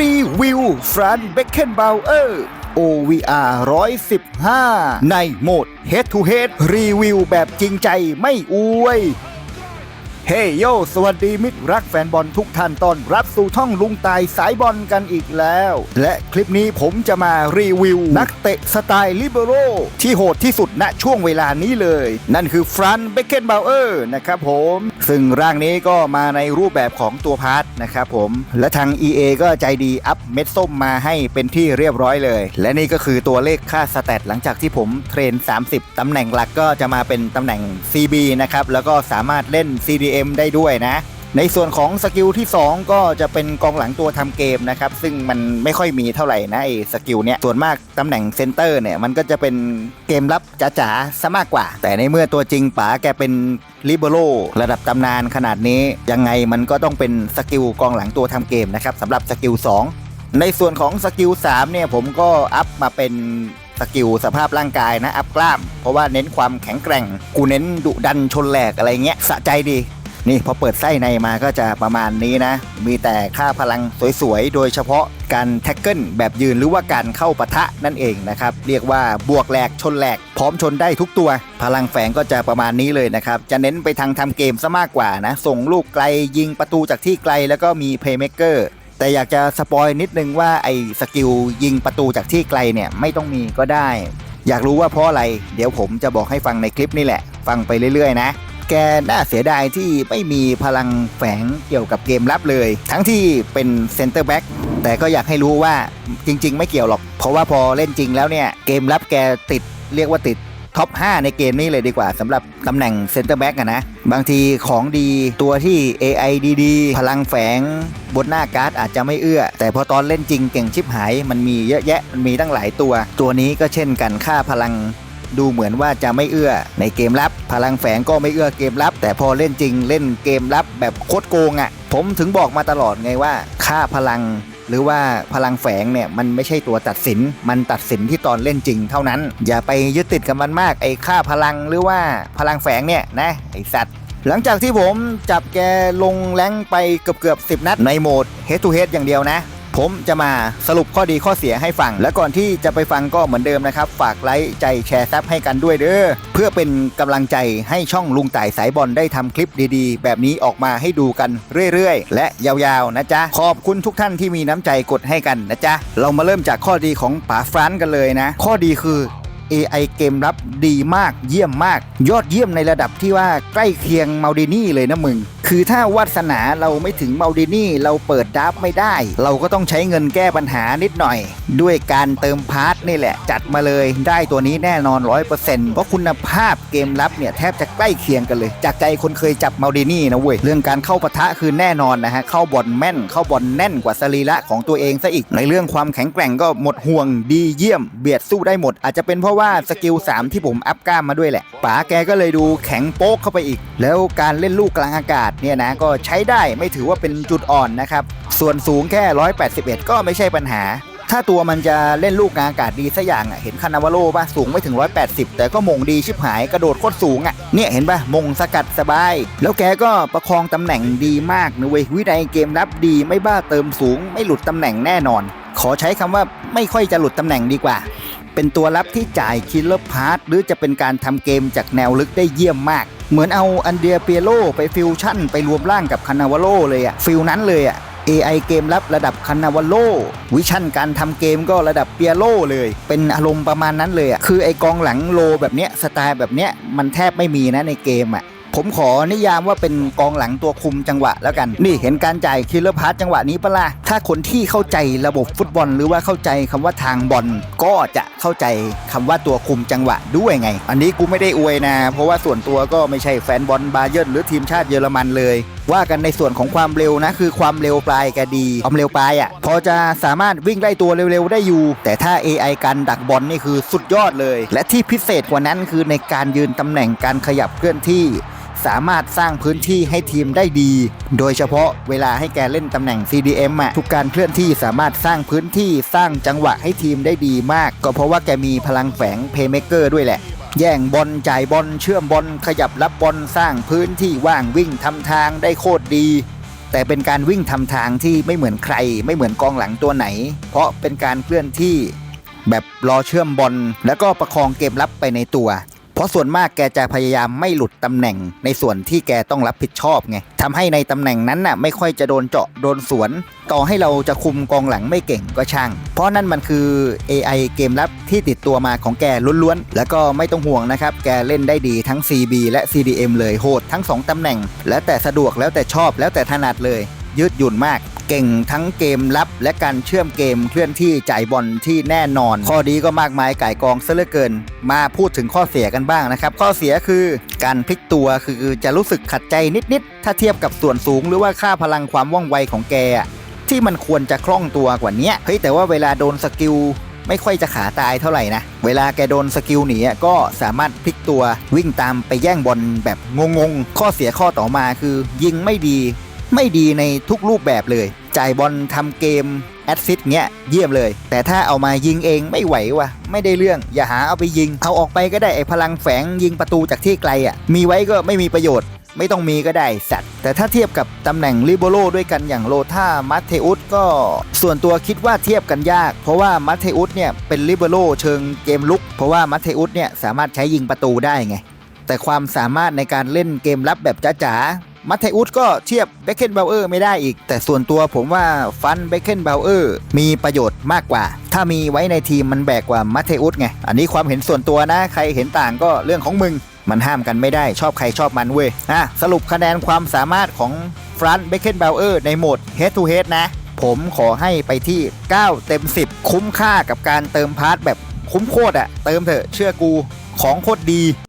รีวิวฟรานเบคเคนบาวเออร์ OVR 115 ในโหมด Head to Head รีวิวแบบจริงใจไม่อวยเฮ้ยโย สวัสดีมิตรรักแฟนบอลทุกท่านตอนรับสู่ช่องลุงตายสายบอลกันอีกแล้ว และคลิปนี้ผมจะมารีวิว นักเตะสไตล์ลิเบโรที่โหดที่สุดณช่วงเวลานี้เลย นั่นคือฟรันเบคเกนบาวเออร์นะครับผม ซึ่งร่างนี้ก็มาในรูปแบบของตัวพาร์ทนะครับผม และทาง EA ก็ใจดีอัพเม็ดส้มมาให้เป็นที่เรียบร้อยเลย และนี่ก็คือตัวเลขค่าสแตทหลังจากที่ผมเทรน 30 ตำแหน่งหลักก็จะมาเป็นตำแหน่ง CB นะครับ แล้วก็สามารถเล่น CDM ได้ด้วยนะ ในส่วนของสกิลที่ 2 ก็จะเป็นกองหลังตัวทำเกมนะครับ ซึ่งมันไม่ค่อยมีเท่าไหร่นะไอ้สกิลเนี้ยส่วนมากตำแหน่งเซนเตอร์เนี่ยมันก็จะเป็นเกมรับจ๋าๆซะมากกว่า แต่ในเมื่อตัวจริงป๋าแกเป็นลิเบโรระดับตำนานขนาดนี้ยังไงมันก็ต้องเป็นสกิลกองหลังตัวทำเกมนะครับสำหรับสกิล2ในส่วนของสกิล3เนี่ยผมก็อัพมาเป็นสกิลสภาพร่างกายนะอัพกล้าม เพราะว่าเน้นความแข็งแกร่ง กูเน้นดุดันชนแหลกอะไรเงี้ยสะใจดี นี่พอเปิดไส้ในมาก็จะประมาณนี้นะ มีแต่ค่าพลังสวยๆ โดยเฉพาะการแท็กเกิลแบบยืนหรือว่าการเข้าปะทะนั่นเองนะครับ เรียกว่าบวกแหลกชนแหลก พร้อมชนได้ทุกตัว พลังแฝงก็จะประมาณนี้เลยนะครับ จะเน้นไปทางทำเกมซะมากกว่านะ ส่งลูกไกลยิงประตูจากที่ไกลแล้วก็มีเพย์เม k เกอร์แต่อยากจะสปอยนิดนึงว่าไอ้สกิลยิงประตูจากที่ไกลเนี่ยไม่ต้องมีก็ได้ อยากรู้ว่าเพราะอะไร เดี๋ยวผมจะบอกให้ฟังในคลิปนี่แหละ ฟังไปเรื่อยๆนะ แกน่าเสียดายที่ไม่มีพลังแฝงเกี่ยวกับเกมรับเลย ทั้งที่เป็นเซนเตอร์แบ็กแต่ก็อยากให้รู้ว่าจริง ๆ ไม่เกี่ยวหรอก เพราะว่าพอเล่นจริงแล้วเนี่ย เกมรับแกติดเรียกว่าติดท็อป 5 ในเกมนี้เลยดีกว่าสำหรับตำแหน่งเซนเตอร์แบ็กนะ บางทีของดีตัวที่ AI ดีๆ พลังแฝงบนหน้าการ์ดอาจจะไม่เอื้อ แต่พอตอนเล่นจริงเก่งชิบหาย มันมีเยอะแยะ มันมีตั้งหลายตัว ตัวนี้ก็เช่นกันค่าพลัง ดูเหมือนว่าจะไม่เอื้อ ในเกมรับ พลังแฝงก็ไม่เอื้อเกมรับ แต่พอเล่นจริงเล่นเกมรับแบบโคตรโกงอะ่ะ ผมถึงบอกมาตลอดไงว่าค่าพลังหรือว่าพลังแฝงเนี่ยมันไม่ใช่ตัวตัดสิน มันตัดสินที่ตอนเล่นจริงเท่านั้น อย่าไปยึดติดกับมันมากไอ้ค่าพลังหรือว่าพลังแฝงเนี่ยนะไอ้สัตว์ หลังจากที่ผมจับแกลงแรงไปเกือบเกือบ10 นัดในโหมด Head to Head อย่างเดียวนะ ผมจะมาสรุปข้อดีข้อเสียให้ฟัง และก่อนที่จะไปฟังก็เหมือนเดิมนะครับ ฝากไลค์ใจแชร์ซับให้กันด้วยเด้อเพื่อเป็นกำลังใจให้ช่องลุงต่ายสายบอลได้ทำคลิปดีๆ แบบนี้ออกมาให้ดูกันเรื่อยๆ และยาวๆนะจ๊ะ ขอบคุณทุกท่านที่มีน้ำใจกดให้กันนะจ๊ะ เรามาเริ่มจากข้อดีของป๋าฟรานกันเลยนะ ข้อดีคือ AI เกมรับดีมากเยี่ยมมาก ยอดเยี่ยมในระดับที่ว่าใกล้เคียงมาดินี่เลยนะมึง คือถ้าวาสนาเราไม่ถึงเมาดินี่เราเปิดดับไม่ได้ เราก็ต้องใช้เงินแก้ปัญหานิดหน่อย ด้วยการเติมพาร์ทนี่แหละ จัดมาเลยได้ตัวนี้แน่นอน 100%เพราะคุณภาพเกมรับเนี่ยแทบจะใกล้เคียงกันเลย จากใจคนเคยจับเมาดินี่นะเว้ยเรื่องการเข้าปะทะคือแน่นอนนะฮะเข้าบอลแม่นเข้าบอลแน่นกว่าสรีระของตัวเองซะอีกในเรื่องความแข็งแกร่งก็หมดห่วงดีเยี่ยม เบียดสู้ได้หมด อาจจะเป็นเพราะว่าสกิล3ที่ผมอัพกล้ามมาด้วยแหละป๋าแกก็เลยดูแข็งโป๊กเข้าไปอีก แล้วการเล่นลูกกลางอากาศเนี่ยนะก็ใช้ได้ไม่ถือว่าเป็นจุดอ่อนนะครับ ส่วนสูงแค่ 181 ก็ไม่ใช่ปัญหา ถ้าตัวมันจะเล่นลูกกลางอากาศดีสักอย่างอะเห็นคานาวาโลป่ะสูงไม่ถึง 180 แต่ก็มงดีชิบหายกระโดดโคตรสูงอะเนี่ยเห็นป่ะมงสกัดสบาย แล้วแกก็ประคองตำแหน่งดีมากนะเว้ยวินัยเกมรับดีไม่บ้าเติมสูง ไม่หลุดตำแหน่งแน่นอน ขอใช้คำว่าไม่ค่อยจะหลุดตำแหน่งดีกว่า เป็นตัวรับที่จ่ายคิลเลอร์พาร์ทหรือจะเป็นการทำเกมจากแนวลึกได้เยี่ยมมาก เหมือนเอาอันเดียเปียโลไปฟิวชั่น ไปรวมร่างกับคานาวาโลเลยอะฟิลนั้นเลยอะ AI เกมรับระดับคานาวาโลวิชั่นการทำเกมก็ระดับเปียโลเลย เป็นอารมณ์ประมาณนั้นเลยอะคือไอกองหลังโลแบบเนี้ยสไตล์แบบเนี้ยมันแทบไม่มีนะในเกมอะ ผมขอนิยามว่าเป็นกองหลังตัวคุมจังหวะแล้วกัน นี่เห็นการจ่ายคิลเลอร์พาร์จังหวะนี้ปะล่ะถ้าคนที่เข้าใจระบบฟุตบอล หรือว่าเข้าใจคำว่าทางบอลก็จะเข้าใจคำว่าตัวคุมจังหวะด้วยไง อันนี้กูไม่ได้อวยนะ เพราะว่าส่วนตัวก็ไม่ใช่แฟนบอลบาเยิร์นหรือทีมชาติเยอรมันเลย ว่ากันในส่วนของความเร็วนะคือความเร็วปลายแกดีความเร็วปลายอะพอจะสามารถวิ่งไล่ตัวเร็วๆได้อยู่ แต่ถ้า AI การดักบอลนี่คือสุดยอดเลย และที่พิเศษกว่านั้นคือในการยืนตำแหน่งการขยับเคลื่อนที่ สามารถสร้างพื้นที่ให้ทีมได้ดี โดยเฉพาะเวลาให้แกเล่นตำแหน่ง CDM อะทุกการเคลื่อนที่สามารถสร้างพื้นที่สร้างจังหวะให้ทีมได้ดีมาก ก็เพราะว่าแกมีพลังแฝงเพย์เมเกอร์ด้วยแหละแย่งบอลจ่ายบอลเชื่อมบอลขยับรับบอลสร้างพื้นที่ว่างวิ่งทำทางได้โคตรดี แต่เป็นการวิ่งทำทางที่ไม่เหมือนใคร ไม่เหมือนกองหลังตัวไหน เพราะเป็นการเคลื่อนที่ แบบรอเชื่อมบอลแล้วก็ประคองเกมรับไปในตัว เพราะส่วนมากแกจะพยายามไม่หลุดตำแหน่งในส่วนที่แกต้องรับผิดชอบไงทำให้ในตำแหน่งนั้นน่ะไม่ค่อยจะโดนเจาะโดนสวน ต่อให้เราจะคุมกองหลังไม่เก่งก็ช่าง เพราะนั่นมันคือ AI เกมรับที่ติดตัวมาของแกล้วนๆ แล้วก็ไม่ต้องห่วงนะครับ แกเล่นได้ดีทั้ง CB และ CDM เลยโหดทั้ง 2ตำแหน่ง แล้วแต่สะดวกแล้วแต่ชอบแล้วแต่ถนัดเลย ยืดหยุ่นมาก เก่งทั้งเกมรับและการเชื่อมเกมเคลื่อนที่จ่ายบอลที่แน่นอน ข้อดีก็มากมายไก่กองซะเหลือเกิน มาพูดถึงข้อเสียกันบ้างนะครับ ข้อเสียคือการพลิกตัวคือจะรู้สึกขัดใจนิดๆ ถ้าเทียบกับส่วนสูงหรือว่าค่าพลังความว่องไวของแก ที่มันควรจะคล่องตัวกว่านี้เฮ้ยแต่ว่าเวลาโดนสกิลไม่ค่อยจะขาตายเท่าไหร่นะ เวลาแกโดนสกิลหนีก็สามารถพลิกตัววิ่งตามไปแย่งบอลแบบงงๆ ข้อเสียข้อต่อมาคือยิงไม่ดี ไม่ดีในทุกรูปแบบเลย จ่ายบอลทำเกมแอดซิสเงี้ยเยี่ยมเลย แต่ถ้าเอามายิงเองไม่ไหววะไม่ได้เรื่อง อย่าหาเอาไปยิง เอาออกไปก็ได้ไอพลังแฝงยิงประตูจากที่ไกลอะ มีไว้ก็ไม่มีประโยชน์ ไม่ต้องมีก็ได้สัตว์ แต่ถ้าเทียบกับตำแหน่งลิโบโลด้วยกันอย่างโลธามัตเทอุสก็ส่วนตัวคิดว่าเทียบกันยาก เพราะว่ามัตเทอุสเนี่ยเป็นลิโบโลเชิงเกมลุก เพราะว่ามัตเทอุสเนี่ยสามารถใช้ยิงประตูได้ไงแต่ความสามารถในการเล่นเกมรับแบบจ๋าๆ มัตเทอุสก็เทียบเบคเคนเบลเออร์ไม่ได้อีก แต่ส่วนตัวผมว่าฟันเบคเคนเบลเออร์มีประโยชน์มากกว่า ถ้ามีไว้ในทีมมันแบกกว่ามัตเทอุสไง อันนี้ความเห็นส่วนตัวนะ ใครเห็นต่างก็เรื่องของมึง มันห้ามกันไม่ได้ชอบใครชอบมันเว้ยอะสรุปคะแนนความสามารถของฟรันเบคเคนเบลเออร์ในโหมด Head to Head นะ ผมขอให้ไปที่ 9 เต็ม 10 คุ้มค่ากับการเติมพาร์ทแบบคุ้มโคตรอะเติมเถอะเชื่อกูของโคตรดี